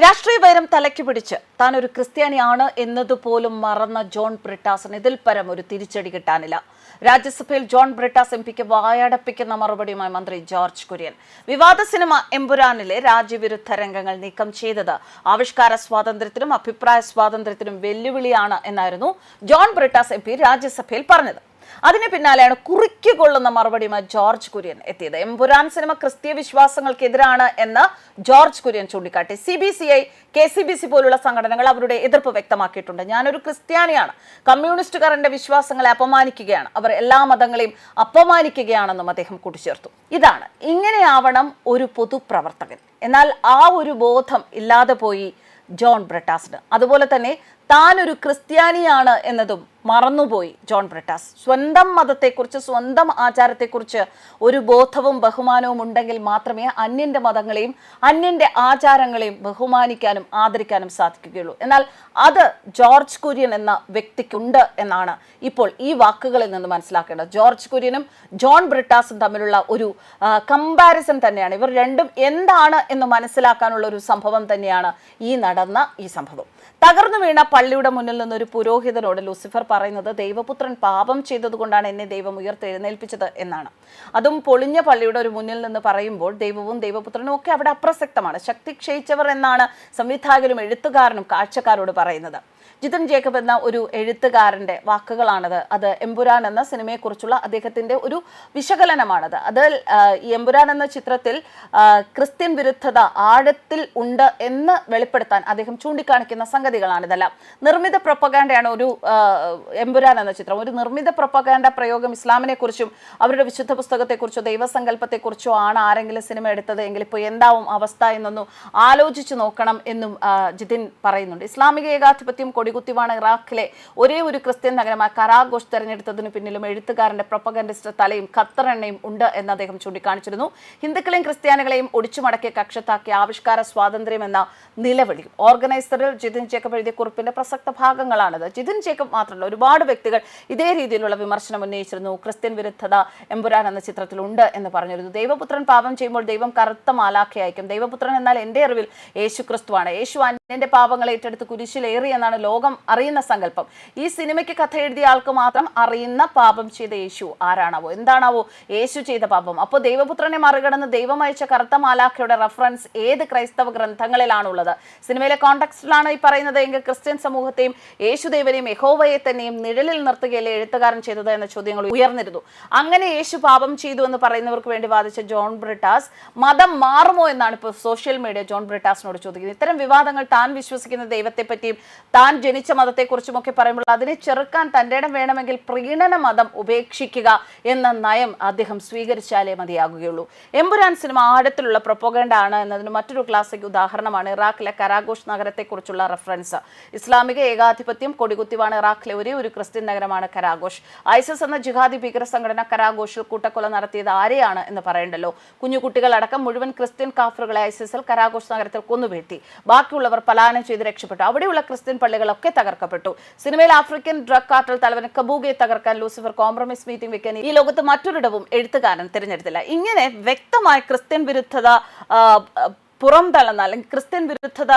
രാഷ്ട്രീയ വൈരം തലയ്ക്ക് പിടിച്ച്. താൻ ഒരു ക്രിസ്ത്യാനിയാണ് എന്നതുപോലും മറന്ന ജോൺ ബ്രിട്ടാസിന് ഇതിൽ പരം ഒരു തിരിച്ചടി കിട്ടാനില്ല. രാജ്യസഭയിൽ ജോൺ ബ്രിട്ടാസ് എം പിക്ക് വായടപ്പിക്കുന്ന മറുപടിയുമായി മന്ത്രി ജോർജ് കുര്യൻ. വിവാദ സിനിമ എമ്പുരാനിലെ രാജ്യവിരുദ്ധ രംഗങ്ങൾ നീക്കം ചെയ്തത്. ആവിഷ്കാര സ്വാതന്ത്ര്യത്തിനും അഭിപ്രായ സ്വാതന്ത്ര്യത്തിനും വെല്ലുവിളിയാണ് എന്നായിരുന്നു ജോൺ ബ്രിട്ടാസ് എം രാജ്യസഭയിൽ പറഞ്ഞത്. അതിന് പിന്നാലെയാണ് കുറിക്കുകൊള്ളുന്ന മറുപടിയുമായി ജോർജ് കുര്യൻ എത്തിയത്. എംപുരാൻ സിനിമ ക്രിസ്തീയ വിശ്വാസങ്ങൾക്കെതിരാണ് എന്ന് ജോർജ് കുര്യൻ ചൂണ്ടിക്കാട്ടി. C B C I K C B C പോലുള്ള സംഘടനകൾ അവരുടെ എതിർപ്പ് വ്യക്തമാക്കിയിട്ടുണ്ട്. ഞാനൊരു ക്രിസ്ത്യാനിയാണ്. കമ്മ്യൂണിസ്റ്റുകാരന്റെ വിശ്വാസങ്ങളെ അപമാനിക്കുകയാണ്. അവർ എല്ലാ മതങ്ങളെയും അപമാനിക്കുകയാണെന്നും അദ്ദേഹം കൂട്ടിച്ചേർത്തു. ഇതാണ് ഇങ്ങനെയാവണം ഒരു പൊതുപ്രവർത്തകൻ. എന്നാൽ ആ ഒരു ബോധം ഇല്ലാതെ പോയി ജോൺ ബ്രട്ടാസിന്. അതുപോലെ തന്നെ താൻ ഒരു ക്രിസ്ത്യാനിയാണ് എന്നതും മറന്നുപോയി ജോൺ ബ്രിട്ടാസ്. സ്വന്തം മതത്തെക്കുറിച്ച് സ്വന്തം ആചാരത്തെക്കുറിച്ച് ഒരു ബോധവും ബഹുമാനവും ഉണ്ടെങ്കിൽ മാത്രമേ അന്യന്റെ മതങ്ങളെയും അന്യന്റെ ആചാരങ്ങളെയും ബഹുമാനിക്കാനും ആദരിക്കാനും സാധിക്കുകയുള്ളൂ. എന്നാൽ അത് ജോർജ് കുര്യൻ എന്ന വ്യക്തിക്കുണ്ട് എന്നാണ് ഇപ്പോൾ ഈ വാക്കുകളിൽ നിന്ന് മനസ്സിലാക്കേണ്ടത്. ജോർജ് കുര്യനും ജോൺ ബ്രിട്ടാസും തമ്മിലുള്ള ഒരു കമ്പാരിസൺ തന്നെയാണ്. ഇവർ രണ്ടും എന്താണ് എന്ന് മനസ്സിലാക്കാനുള്ള ഒരു സംഭവം തന്നെയാണ് ഈ നടന്ന ഈ സംഭവം. തകർന്നു വീണ പള്ളിയുടെ മുന്നിൽ നിന്ന് ഒരു പുരോഹിതനോട് ലൂസിഫർ പറയുന്നത് ദൈവപുത്രൻ പാപം ചെയ്തതുകൊണ്ടാണ് എന്നെ ദൈവം ഉയർത്തെഴുന്നേൽപ്പിച്ചത് എന്നാണ്. അതും പൊളിഞ്ഞ പള്ളിയുടെ ഒരു മുന്നിൽ നിന്ന് പറയുമ്പോൾ ദൈവവും ദൈവപുത്രനും ഒക്കെ അവിടെ അപ്രസക്തമാണ്. ശക്തി ക്ഷയിച്ചവർ എന്നാണ് സംവിധായകരും എഴുത്തുകാരനും കാഴ്ചക്കാരോട് പറയുന്നത്. ജിതൻ ജേക്കബ് എന്ന ഒരു എഴുത്തുകാരന്റെ വാക്കുകളാണത്. അത് എമ്പുരാൻ എന്ന സിനിമയെക്കുറിച്ചുള്ള അദ്ദേഹത്തിന്റെ ഒരു വിശകലനമാണത്. അത് ഈ എമ്പുരാൻ എന്ന ചിത്രത്തിൽ ക്രിസ്ത്യൻ വിരുദ്ധത ആഴത്തിൽ ഉണ്ട് എന്ന് വെളിപ്പെടുത്താൻ അദ്ദേഹം ചൂണ്ടിക്കാണിക്കുന്ന സംഗതികളാണ് ഇതെല്ലാം നിർമ്മിത പ്രൊപ്പഗാൻഡയാണ് ഒരു എമ്പുരാൻ എന്ന ചിത്രം. ഒരു നിർമ്മിത പ്രൊപ്പഗാൻഡ പ്രയോഗം ഇസ്ലാമിനെക്കുറിച്ചും അവരുടെ വിശുദ്ധ പുസ്തകത്തെക്കുറിച്ചോ ദൈവസങ്കല്പത്തെക്കുറിച്ചോ ആണ് ആരെങ്കിലും സിനിമ എടുത്തത് എങ്കിൽ ഇപ്പോൾ എന്താവും അവസ്ഥ എന്നൊന്നും ആലോചിച്ച് നോക്കണം എന്നും ജിതിൻ പറയുന്നുണ്ട്. ഇസ്ലാമിക ഏകാധിപത്യം കൊടികുത്തിവാണ് ഇറാഖിലെ ഒരേ ഒരു ക്രിസ്ത്യൻ നഗരമായ കരാഘോഷ് തെരഞ്ഞെടുത്തതിന് പിന്നിലും എഴുത്തുകാരന്റെ പ്രൊപ്പഗൻഡിസ്റ്റ് തലയും ഖത്തറെണ്ണയും ഉണ്ട് എന്ന് അദ്ദേഹം ചൂണ്ടിക്കാണിച്ചിരുന്നു. ഹിന്ദുക്കളെയും ക്രിസ്ത്യാനികളെയും ഒടിച്ചുമടക്കിയ കക്ഷത്താക്കിയ ആവിഷ്കാര സ്വാതന്ത്ര്യം എന്ന നിലവിളി ഓർഗനൈസറിൽ ജിതിൻ ജേക്കബ് എഴുതിയ കുറിപ്പിന്റെ പ്രസക്ത ഭാഗങ്ങളാണിത്. ജിതിൻ ജേക്കബ് മാത്രമല്ല ഒരുപാട് വ്യക്തികൾ ഇതേ രീതിയിലുള്ള വിമർശനം ഉന്നയിച്ചിരുന്നു. ക്രിസ്ത്യൻ വിരുദ്ധത എമ്പുരാൻ എന്ന ചിത്രത്തിലുണ്ട് എന്ന് പറഞ്ഞിരുന്നു. ദൈവപുത്രൻ പാപം ചെയ്യുമ്പോൾ ദൈവം കറുത്ത മാലാഖ അയക്കും ദൈവപുത്രൻ എന്നാൽ എന്റെ അറിവിൽ യേശു ക്രിസ്തുവാണ് യേശു അന്യന്റെ പാപങ്ങൾ ഏറ്റെടുത്ത് കുരിശിലേറി എന്നാണ് ലോകം അറിയുന്ന സങ്കല്പം. ഈ സിനിമയ്ക്ക് കഥ എഴുതിയ ആൾക്ക് മാത്രം അറിയുന്ന പാപം ചെയ്ത യേശു ആരാണാവോ? എന്താണാവോ യേശു ചെയ്ത പാപം? അപ്പോൾ ദൈവപുത്രനെ മറികടന്ന് ദൈവം അയച്ച കറുത്ത മാലാഖയുടെ റെഫറൻസ് ഏത് ക്രൈസ്തവ ഗ്രന്ഥങ്ങളിലാണുള്ളത്? സിനിമയിലെ കോണ്ടക്സ്റ്റിലാണ് ഈ പറയുന്നത് എങ്കിൽ ക്രിസ്ത്യൻ സമൂഹത്തെയും യേശുദേവനെയും യഹോവയെ തന്നെയും നിഴലിൽ നിർത്തുകയല്ലേ എഴുത്തുകാരൻ ചെയ്തത് എന്ന ചോദ്യങ്ങൾ ഉയർന്നിരുന്നു. അങ്ങനെ യേശു പാപം ചെയ്തു എന്ന് പറയുന്നവർക്ക് വേണ്ടി വാദിച്ച ജോൺ ബ്രിട്ടാസ് മതം മാറുമോ എന്നാണ് ഇപ്പോൾ സോഷ്യൽ മീഡിയ ജോൺ ബ്രിട്ടാസിനോട് ചോദിക്കുന്നത്. ഇത്തരം വിവാദങ്ങൾ താൻ വിശ്വസിക്കുന്ന ദൈവത്തെ പറ്റിയും താൻ ജനിച്ച മതത്തെക്കുറിച്ചും ഒക്കെ പറയുമ്പോൾ അതിനെ ചെറുക്കാൻ തന്റെ ഇടം വേണമെങ്കിൽ പ്രീണന മതം ഉപേക്ഷിക്കുക എന്ന നയം അദ്ദേഹം സ്വീകരിച്ചാലേ മതിയാകുകയുള്ളൂ. എമ്പുരാൻ സിനിമ ആഴത്തിലുള്ള പ്രൊപ്പോഗണ്ട ആണ് എന്നതിന് മറ്റൊരു ക്ലാസിക് ഉദാഹരണമാണ് ഇറാഖിലെ കരാഘോഷ് നഗരത്തെക്കുറിച്ചുള്ള റെഫറൻസ്. ഇസ്ലാമിക ഏകാധിപത്യം കൊടികുത്തിവാണ് ഇറാഖിലെ ഒരേ ഒരു ക്രിസ്ത്യൻ നഗരമാണ് കരാഘോഷ്. ഐസിസ് എന്ന ജിഹാദി ഭീകര സംഘടന കരാഘോഷിൽ കൂട്ടക്കൊല നടത്തിയത് ആരെയാണ് എന്ന് പറയണ്ടല്ലോ. കുഞ്ഞു കുട്ടികളടക്കം മുഴുവൻ ക്രിസ്ത്യൻ കാഫറുകളെ ഐസിസിൽ കരാഘോഷ് നഗരത്തിൽ കൊന്നുവീഴ്ത്തി. ബാക്കിയുള്ളവർ പലായനം ചെയ്ത് രക്ഷപ്പെട്ടു. അവിടെയുള്ള ക്രിസ്ത്യൻ പള്ളികളൊക്കെ തകർക്കപ്പെട്ടു. സിനിമയിൽ ആഫ്രിക്കൻ ഡ്രഗ് കാർട്ടൽ തലവൻ കബൂഗയെ തകർക്കാൻ ലൂസിഫർ കോംപ്രമൈസ് മീറ്റിംഗ് വെക്കാൻ ഈ ലോകത്ത് മറ്റൊരിടവും എഴുത്തുകാരൻ തിരഞ്ഞെടുത്തില്ല. ഇങ്ങനെ വ്യക്തമായ ക്രിസ്ത്യൻ വിരുദ്ധത പുറം തള്ളുന്ന അല്ലെങ്കിൽ ക്രിസ്ത്യൻ വിരുദ്ധത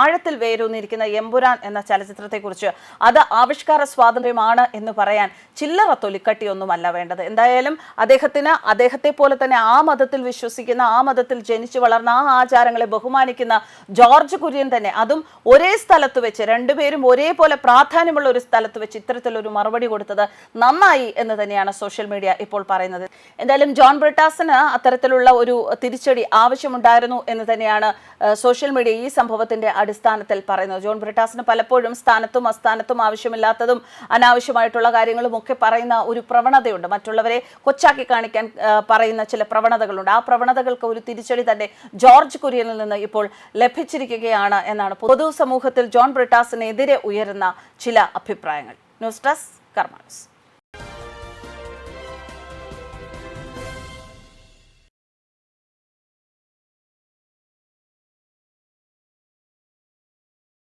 ആഴത്തിൽ വേരൂന്നിരിക്കുന്ന എമ്പുരാൻ എന്ന ചലച്ചിത്രത്തെക്കുറിച്ച് അത് ആവിഷ്കാര സ്വാതന്ത്ര്യമാണ് എന്ന് പറയാൻ ചില്ലറ തൊലിക്കട്ടിയൊന്നുമല്ല വേണ്ടത്. എന്തായാലും അദ്ദേഹത്തിന് അദ്ദേഹത്തെ പോലെ തന്നെ ആ മതത്തിൽ വിശ്വസിക്കുന്ന ആ മതത്തിൽ ജനിച്ചു വളർന്ന ആ ആചാരങ്ങളെ ബഹുമാനിക്കുന്ന ജോർജ് കുര്യൻ തന്നെ അതും ഒരേ സ്ഥലത്ത് വെച്ച് രണ്ടുപേരും ഒരേപോലെ പ്രാധാന്യമുള്ള ഒരു സ്ഥലത്ത് വെച്ച് ഇത്തരത്തിലൊരു മറുപടി കൊടുത്തത് നന്നായി എന്ന് തന്നെയാണ് സോഷ്യൽ മീഡിയ ഇപ്പോൾ പറയുന്നത്. എന്തായാലും ജോൺ ബ്രിട്ടാസിന് അത്തരത്തിലുള്ള ഒരു തിരിച്ചടി ആവശ്യമുണ്ടായിരുന്നു എന്ന് തന്നെയാണ് സോഷ്യൽ മീഡിയ ഈ സംഭവത്തിന്റെ അടിസ്ഥാനത്തിൽ പറയുന്നത്. ജോൺ ബ്രിട്ടാസിന് പലപ്പോഴും സ്ഥാനത്തും അസ്ഥാനത്തും ആവശ്യമില്ലാത്തതും അനാവശ്യമായിട്ടുള്ള കാര്യങ്ങളും ഒക്കെ പറയുന്ന ഒരു പ്രവണതയുണ്ട്. മറ്റുള്ളവരെ കൊച്ചാക്കി കാണിക്കാൻ പറയുന്ന ചില പ്രവണതകളുണ്ട്. ആ പ്രവണതകൾക്ക് ഒരു തിരിച്ചടി തന്നെ ജോർജ് കുര്യനിൽ നിന്ന് ഇപ്പോൾ ലഭിച്ചിരിക്കുകയാണ് എന്നാണ് പൊതുസമൂഹത്തിൽ ജോൺ ബ്രിട്ടാസിനെതിരെ ഉയരുന്ന ചില അഭിപ്രായങ്ങൾ. News desk കർമാനസ്